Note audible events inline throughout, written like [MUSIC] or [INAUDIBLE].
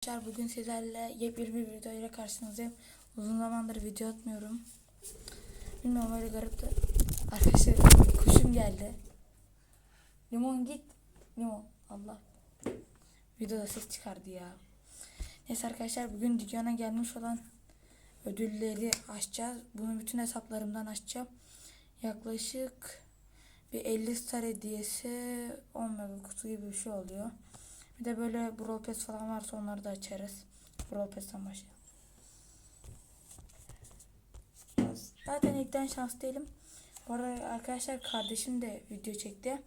Arkadaşlar bugün sizlerle yepyeni bir video ile karşınızdayım. Uzun zamandır video atmıyorum. Bilmiyorum öyle garip de. Arkadaşlar kuşum geldi. Limon git. Limon. Allah. Videoda ses çıkardı ya. Neyse arkadaşlar bugün dükkana gelmiş olan ödülleri açacağız. Bunu bütün hesaplarımdan açacağım. Yaklaşık bir 50 star hediyesi 10 mega kutu gibi bir şey oluyor. Bir de böyle Brawl Pass falan varsa onları da açarız. Brawl Pass'ten başlayalım. Zaten ilkten şans değilim. Bu arada arkadaşlar kardeşim de video çekti.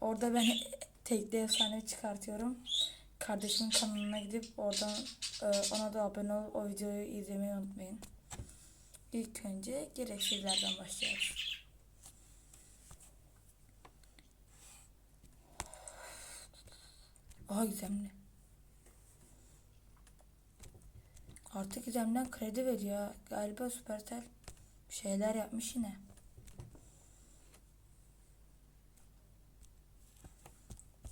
Orada ben [LAUGHS] tekli efsane çıkartıyorum. Kardeşimin kanalına gidip oradan e, ona da abone olup o videoyu izlemeyi unutmayın. İlk önce gereksizlerden başlıyoruz. Aha gizemli. Artık gizemden kredi veriyor. Galiba Supercell bir şeyler yapmış yine.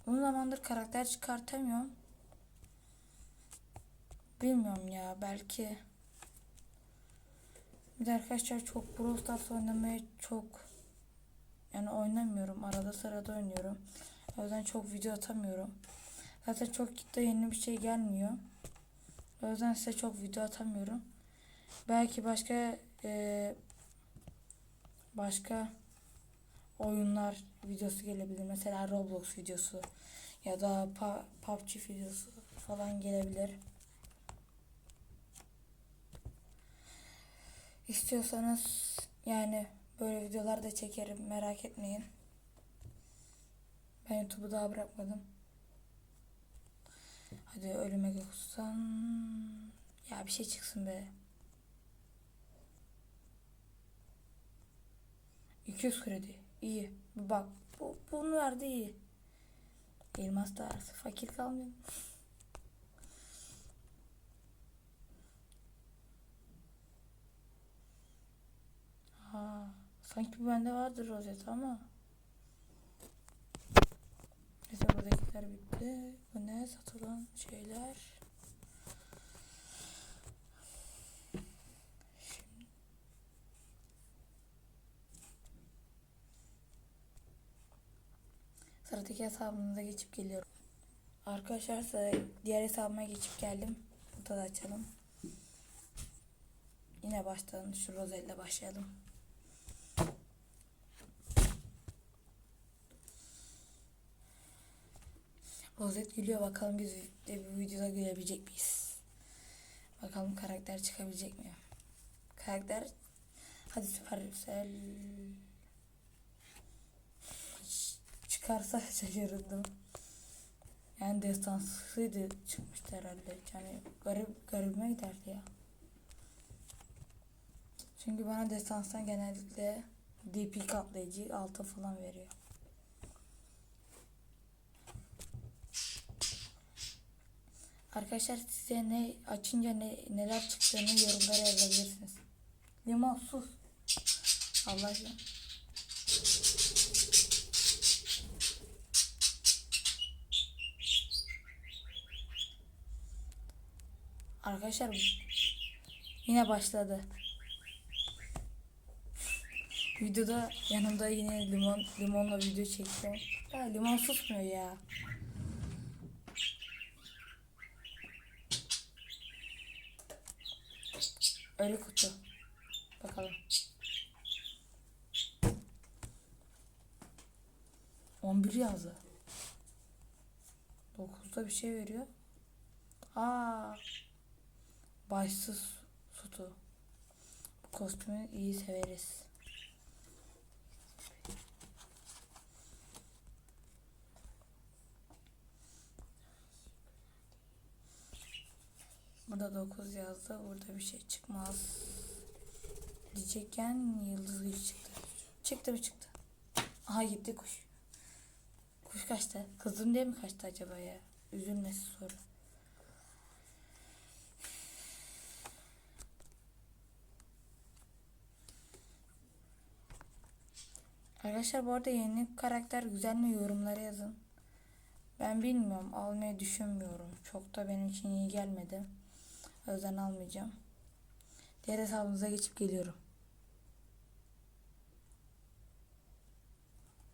Uzun zamandır karakter çıkartamıyorum. Bilmiyorum ya belki. Bir de arkadaşlar çok Brawl Stars oynamaya çok yani oynamıyorum. Arada sırada oynuyorum. O yüzden çok video atamıyorum. Zaten çok da yeni bir şey gelmiyor. O yüzden size çok video atamıyorum. Belki başka e, başka oyunlar videosu gelebilir. Mesela Roblox videosu ya da PUBG videosu falan gelebilir. İstiyorsanız yani böyle videolar da çekerim merak etmeyin. Ben YouTube'u daha bırakmadım. Hadi ölüme kutsam. Ya bir şey çıksın be. 200 kredi. İyi. Bak bu, bunu verdi iyi. Elmas da arası. Fakir kalmıyor. Ha, sanki bu bende vardır rozet ama. Neyse buradakiler bitti. Bu ne? Satılan şeyler. Şimdi. Sıradaki hesabımıza geçip geliyorum. Arkadaşlar diğer hesabıma geçip geldim. Burada da açalım. Yine baştan şu rozelle başlayalım. Rozet gülüyor bakalım biz de bu videoda gülebilecek miyiz? Bakalım karakter çıkabilecek mi? Karakter hadi Supercell çıkarsa [LAUGHS] şaşırırdım. Yani destansıydı çıkmıştı herhalde. Yani garip garibime giderdi ya. Çünkü bana destanstan genellikle DP katlayıcı altı falan veriyor. Arkadaşlar size ne açınca ne neler çıktığını yorumlara yazabilirsiniz. Limon sus. Allah aşkına. Arkadaşlar yine başladı. Videoda yanımda yine limon limonla video çektim. Ya limon susmuyor ya. Ölü kutu. Bakalım. 11 yazdı. 9'da bir şey veriyor. Aa. Başsız sütü. Bu kostümü iyi severiz. Burada 9 yazdı. Burada bir şey çıkmaz. Diyecekken yıldız gücü çıktı. Çıktı mı çıktı. Aha gitti kuş. Kuş kaçtı. Kızım diye mi kaçtı acaba ya? Üzülmesi soru. Arkadaşlar bu arada yeni karakter güzel mi yorumlara yazın. Ben bilmiyorum. Almayı düşünmüyorum. Çok da benim için iyi gelmedi. O yüzden almayacağım. Diğer hesabımıza geçip geliyorum.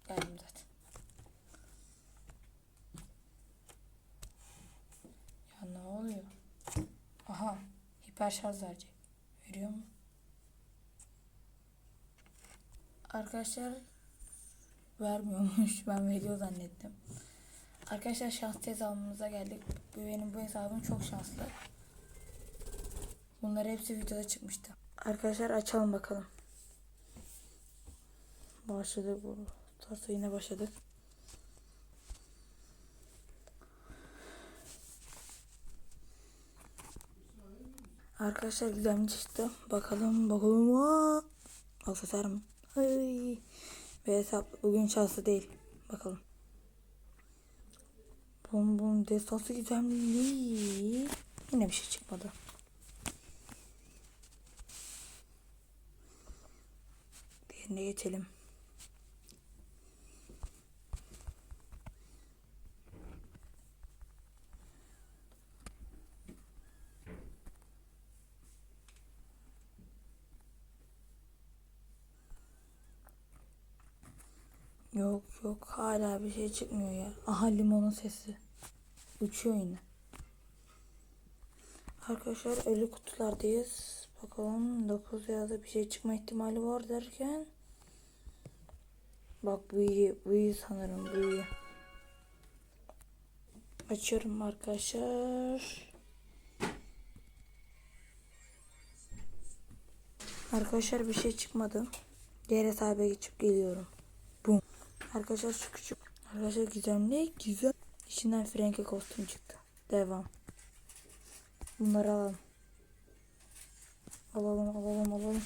Geldim zaten. Ya ne oluyor? Aha. Hiper şarj verecek. Veriyor mu? Arkadaşlar vermiyormuş. [LAUGHS] Ben veriyor zannettim. Arkadaşlar şanslı hesabımıza geldik. Bu benim bu hesabım çok şanslı. Bunlar hepsi videoda çıkmıştı. Arkadaşlar açalım bakalım. Başladık bu. Tarsa yine başladık. Arkadaşlar güzel çıktı. Bakalım bakalım. Aa! Bak satar mı? Ay. Ve hesap bugün şanslı değil. Bakalım. Bum bum destansı gizemli. Yine bir şey çıkmadı. Diğerine geçelim. Yok yok hala bir şey çıkmıyor ya. Aha limonun sesi. Uçuyor yine. Arkadaşlar ölü kutulardayız. Bakalım 9 ya da bir şey çıkma ihtimali var derken. Bak bu iyi. Bu iyi sanırım bu iyi. Açıyorum arkadaşlar. Arkadaşlar bir şey çıkmadı. Diğer hesaba geçip geliyorum. Bum. Arkadaşlar şu küçük. Arkadaşlar gizemli güzel. İçinden Frank'e kostüm çıktı. Devam. Bunları alalım. Alalım alalım alalım.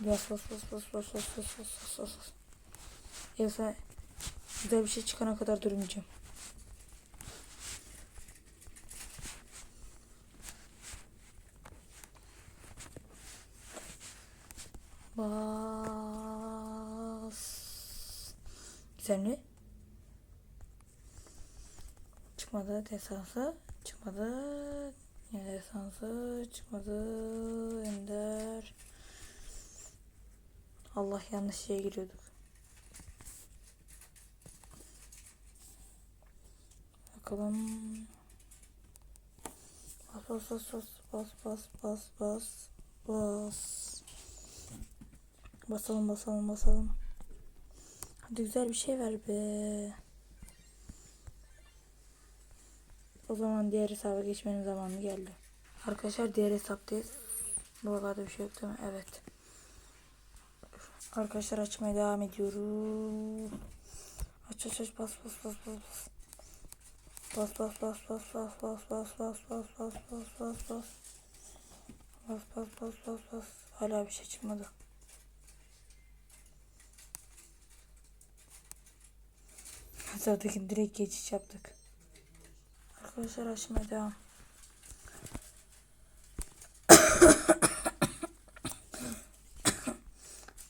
Bas bas bas bas bas bas bas bas bas bas Yoksa güzel bir şey çıkana kadar durmayacağım. Bas. Güzel mi? Çıkmadı desansı. Çıkmadı. Yine desansı. Çıkmadı. Ender. Allah yanlış şeye giriyorduk. bakalım. Bas bas bas bas bas bas bas bas. Basalım basalım basalım. Hadi güzel bir şey ver be. O zaman diğer hesaba geçmenin zamanı geldi. Arkadaşlar diğer hesaptayız. Buralarda bir şey yok değil mi? Evet. Arkadaşlar açmaya devam ediyoruz. Aç aç aç bas bas bas bas bas. Bas bas bas bas bas bas bas bas bas bas bas bas bas. Bas bas bas bas bas. Hala bir şey çıkmadı. Sıradaki direkt geçiş yaptık. Arkadaşlar açmaya devam.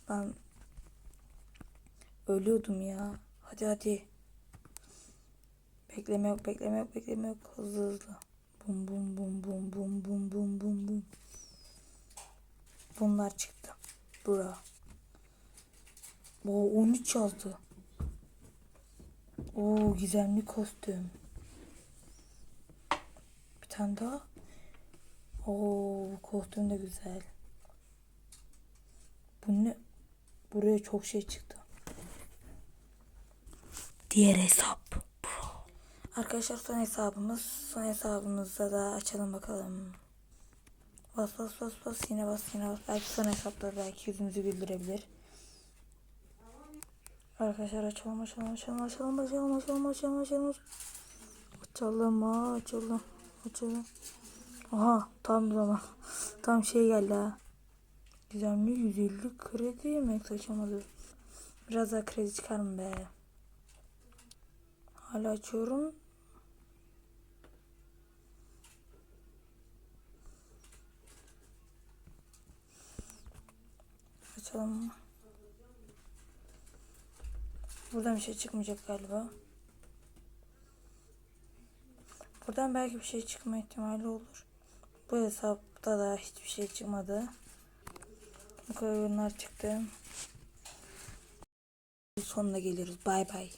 ben ölüyordum ya. Hadi hadi. Bekleme yok, bekleme yok, bekleme yok. Hızlı hızlı. Bum bum bum bum bum bum bum bum bum. Bunlar çıktı. Bura. O 13 yazdı. Oo gizemli kostüm. Bir tane daha. Oo kostüm de güzel. Bu ne? Buraya çok şey çıktı. Diğer hesap. Arkadaşlar son hesabımız. Son hesabımızda da açalım bakalım. Bas bas bas bas yine bas yine bas. Belki son hesaplar belki yüzümüzü güldürebilir. Arkadaşlar açalım açalım açalım açalım açalım açalım açalım açalım açalım açalım açalım aha tam zaman [LAUGHS] tam şey geldi ha gizemli 150 kredi max açamadı biraz daha kredi çıkar mı be hala açıyorum açalım Buradan bir şey çıkmayacak galiba. Buradan belki bir şey çıkma ihtimali olur. Bu hesapta da hiçbir şey çıkmadı. Bu kadar çıktı. Sonuna geliyoruz. Bay bay.